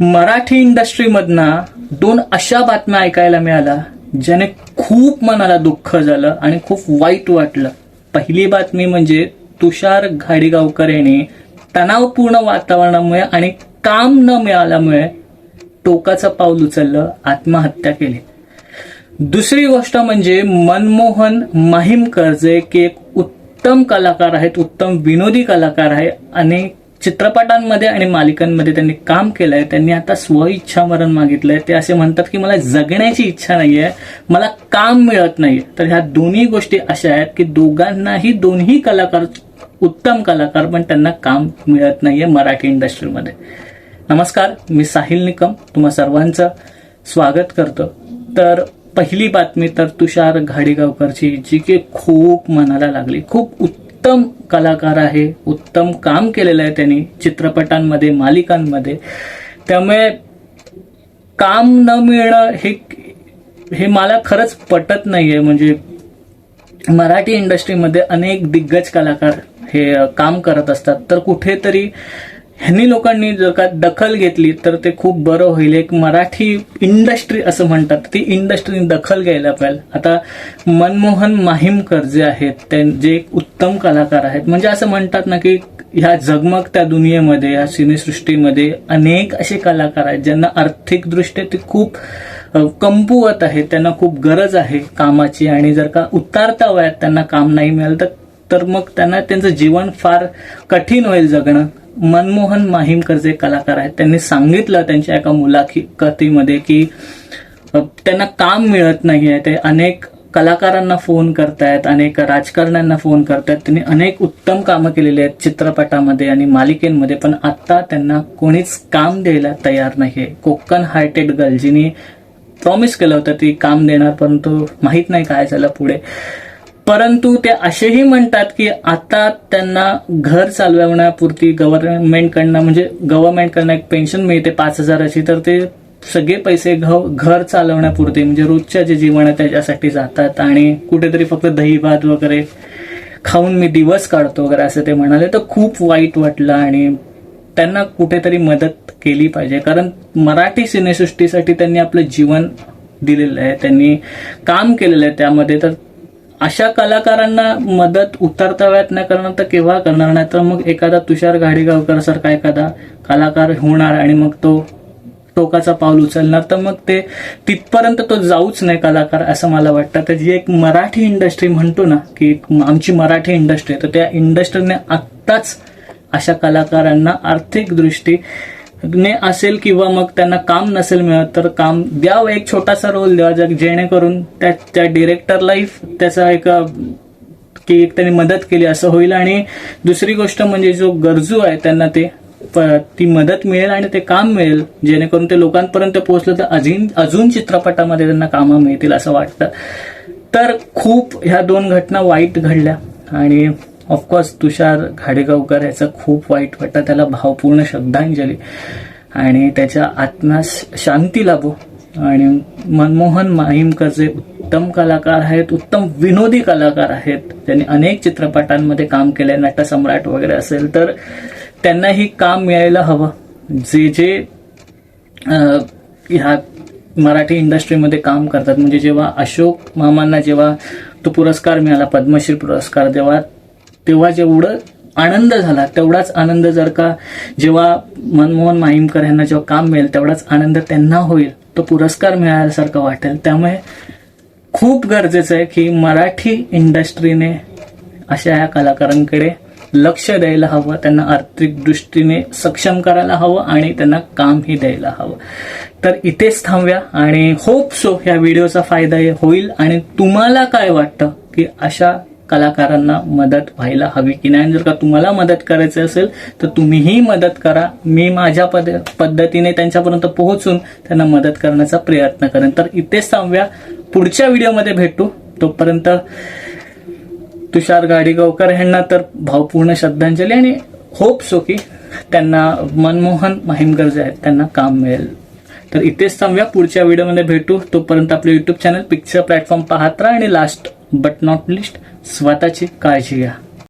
मराठी इंडस्ट्रीमधनं दोन अशा बातम्या ऐकायला मिळाल्या ज्याने खूप मनाला दुःख झालं आणि खूप वाईट वाटलं. पहिली बातमी म्हणजे तुषार घाडीगावकर यांनी तणावपूर्ण वातावरणामुळे आणि काम न मिळाल्यामुळे टोकाचं पाऊल उचललं आत्महत्या केली. दुसरी गोष्ट म्हणजे मनमोहन माहीम कर्जे की एक उत्तम कलाकार आहेत उत्तम विनोदी कलाकार आहे आणि चित्रपटांमध्ये आणि मालिकांमध्ये त्यांनी काम केलंय त्यांनी आता स्व मरण मागितलंय. ते असे म्हणतात की मला जगण्याची इच्छा नाहीये मला काम मिळत नाही. तर ह्या दोन्ही गोष्टी अशा आहेत की दोघांनाही दोन्ही कलाकार उत्तम कलाकार पण त्यांना काम मिळत नाहीये मराठी इंडस्ट्रीमध्ये. नमस्कार मी साहिल निकम. तुम्हा सर्वांचं स्वागत करतो. तर पहिली बातमी तर तुषार घाडीगावकरची जी की खूप मनाला लागली खूप उत्तम कलाकार आहे उत्तम काम केलेलं आहे त्यांनी चित्रपटांमध्ये मालिकांमध्ये. त्यामुळे काम न मिळणं हे हे मला खरंच पटत नाहीये. म्हणजे मराठी इंडस्ट्रीमध्ये अनेक दिग्गज कलाकार हे काम करत असतात. तर कुठेतरी ह्यांनी लोकांनी जर का दखल घेतली तर ते खूप बरं होईल. एक मराठी इंडस्ट्री असं म्हणतात. ती इंडस्ट्रीने दखल घ्यायला पाहिजे. आता मनमोहन माहीमकर जे आहेत ते जे एक उत्तम कलाकार आहेत. म्हणजे असं म्हणतात ना की ह्या झगमगत्या दुनियेमध्ये या सिनेसृष्टीमध्ये अनेक असे कलाकार आहेत ज्यांना आर्थिकदृष्ट्या ते खूप कमपुवत कमकुवत त्यांना खूप गरज आहे कामाची आणि जर का उतारता वयात त्यांना काम नाही मिळालं तर तर मग त्यांना त्यांचं जीवन फार कठीण होईल जगणं. मनमोहन माहीमकर जे कलाकार आहेत त्यांनी सांगितलं त्यांच्या एका मुलाखी कथेमध्ये की त्यांना काम मिळत नाहीये ते अनेक कलाकारांना फोन करतायत अनेक राजकारण्यांना फोन करतायत. त्यांनी अनेक उत्तम कामं केलेली आहेत चित्रपटामध्ये आणि मालिकेमध्ये पण आता त्यांना कोणीच काम द्यायला तयार नाहीये. कोकण हार्टेड गर्ल जिने प्रॉमिस केलं होतं ती काम देणार परंतु माहीत नाही काय झालं पुढे. परंतु ते असेही म्हणतात की आता त्यांना घर चालवण्यापुरती गव्हर्नमेंटकडनं म्हणजे गव्हर्नमेंटकडनं एक पेन्शन मिळते पाच हजाराची तर ते सगळे पैसे घ- घर चालवण्यापुरते म्हणजे रोजच्या जे जीवन आहे त्याच्यासाठी जातात आणि कुठेतरी फक्त दही भात वगैरे खाऊन मी दिवस काढतो वगैरे असं ते म्हणाले. तर खूप वाईट वाटलं आणि त्यांना कुठेतरी मदत केली पाहिजे. कारण मराठी सिनेसृष्टीसाठी त्यांनी आपलं जीवन दिलेलं आहे त्यांनी काम केलेलं आहे त्यामध्ये. तर अशा कलाकारांना मदत उतरताव्यात नाही करणार तर केव्हा करणार? नाही तर मग एखादा तुषार घाडीगावकर सारखा एखादा कलाकार होणार आणि मग तो टोकाचा पाऊल उचलणार तर मग ते तिथपर्यंत तो जाऊच नाही कलाकार असं मला वाटतं. तर जी एक मराठी इंडस्ट्री म्हणतो ना की एक आमची मराठी इंडस्ट्री तर त्या इंडस्ट्रीने आत्ताच अशा कलाकारांना आर्थिक दृष्टीने असेल किंवा मग त्यांना काम नसेल मिळत तर काम द्यावं. एक छोटासा रोल द्यावा जग- जेणेकरून त्या त्या डिरेक्टरलाही त्याचा एक की एक त्यांनी मदत केली असं होईल. आणि दुसरी गोष्ट म्हणजे जो गरजू आहे त्यांना ते ती मदत मिळेल आणि ते काम मिळेल. जेणेकरून ते लोकांपर्यंत पोहोचलं तर अजून अजून चित्रपटामध्ये त्यांना कामं मिळतील असं वाटतं. तर खूप ह्या दोन घटना वाईट घडल्या. आणि ऑफकोर्स तुषार घाडेगावकर याचं खूप वाईट वाटतं. त्याला भावपूर्ण श्रद्धांजली. आणि त्याच्या आत्म्यास शांती लाभो. आणि मनमोहन माहीमकर जे उत्तम कलाकार आहेत उत्तम विनोदी कलाकार आहेत. त्यांनी अनेक चित्रपटांमध्ये काम केलंय नटसम्राट वगैरे असेल तर त्यांनाही काम मिळायला हवं. जे जे ह्या मराठी इंडस्ट्रीमध्ये काम करतात. म्हणजे जेव्हा अशोक मामांना जेव्हा तो पुरस्कार मिळाला पद्मश्री पुरस्कार तेव्हा तेव्हा जेवढं आनंद झाला तेवढाच आनंद जर का जेव्हा मनमोहन माहीमकर यांना जेव्हा काम मिळेल तेवढाच आनंद त्यांना होईल तो पुरस्कार मिळाल्यासारखं वाटेल. त्यामुळे खूप गरजेचं आहे की मराठी इंडस्ट्रीने अशा या कलाकारांकडे लक्ष द्यायला हवं त्यांना आर्थिक दृष्टीने सक्षम करायला हवं आणि त्यांना कामही द्यायला हवं. तर इथेच थांबव्या आणि होप सो ह्या व्हिडिओचा फायदा हे होईल आणि तुम्हाला काय वाटतं की अशा कलाकारांना मदत व्हायला हवी की नाही? जर का तुम्हाला मदत करायची असेल तर तुम्हीही मदत करा. मी माझ्या पद पद्धतीने त्यांच्यापर्यंत पोहोचून त्यांना मदत करण्याचा प्रयत्न करेन. तर इथेच थांबव्या पुढच्या व्हिडिओमध्ये भेटू. तोपर्यंत तुषार गाडीगावकर यांना तर भावपूर्ण श्रद्धांजली आणि होप सो की त्यांना मनमोहन माहीमकर जे आहेत त्यांना काम मिळेल. तर इथेच थांबूया. पुढच्या व्हिडिओमध्ये भेटू. तोपर्यंत आपले युट्यूब चॅनल पिक्चर प्लॅटफॉर्म पाहत राहा आणि लास्ट बट नॉट लिस्ट स्वतःची काळजी घ्या.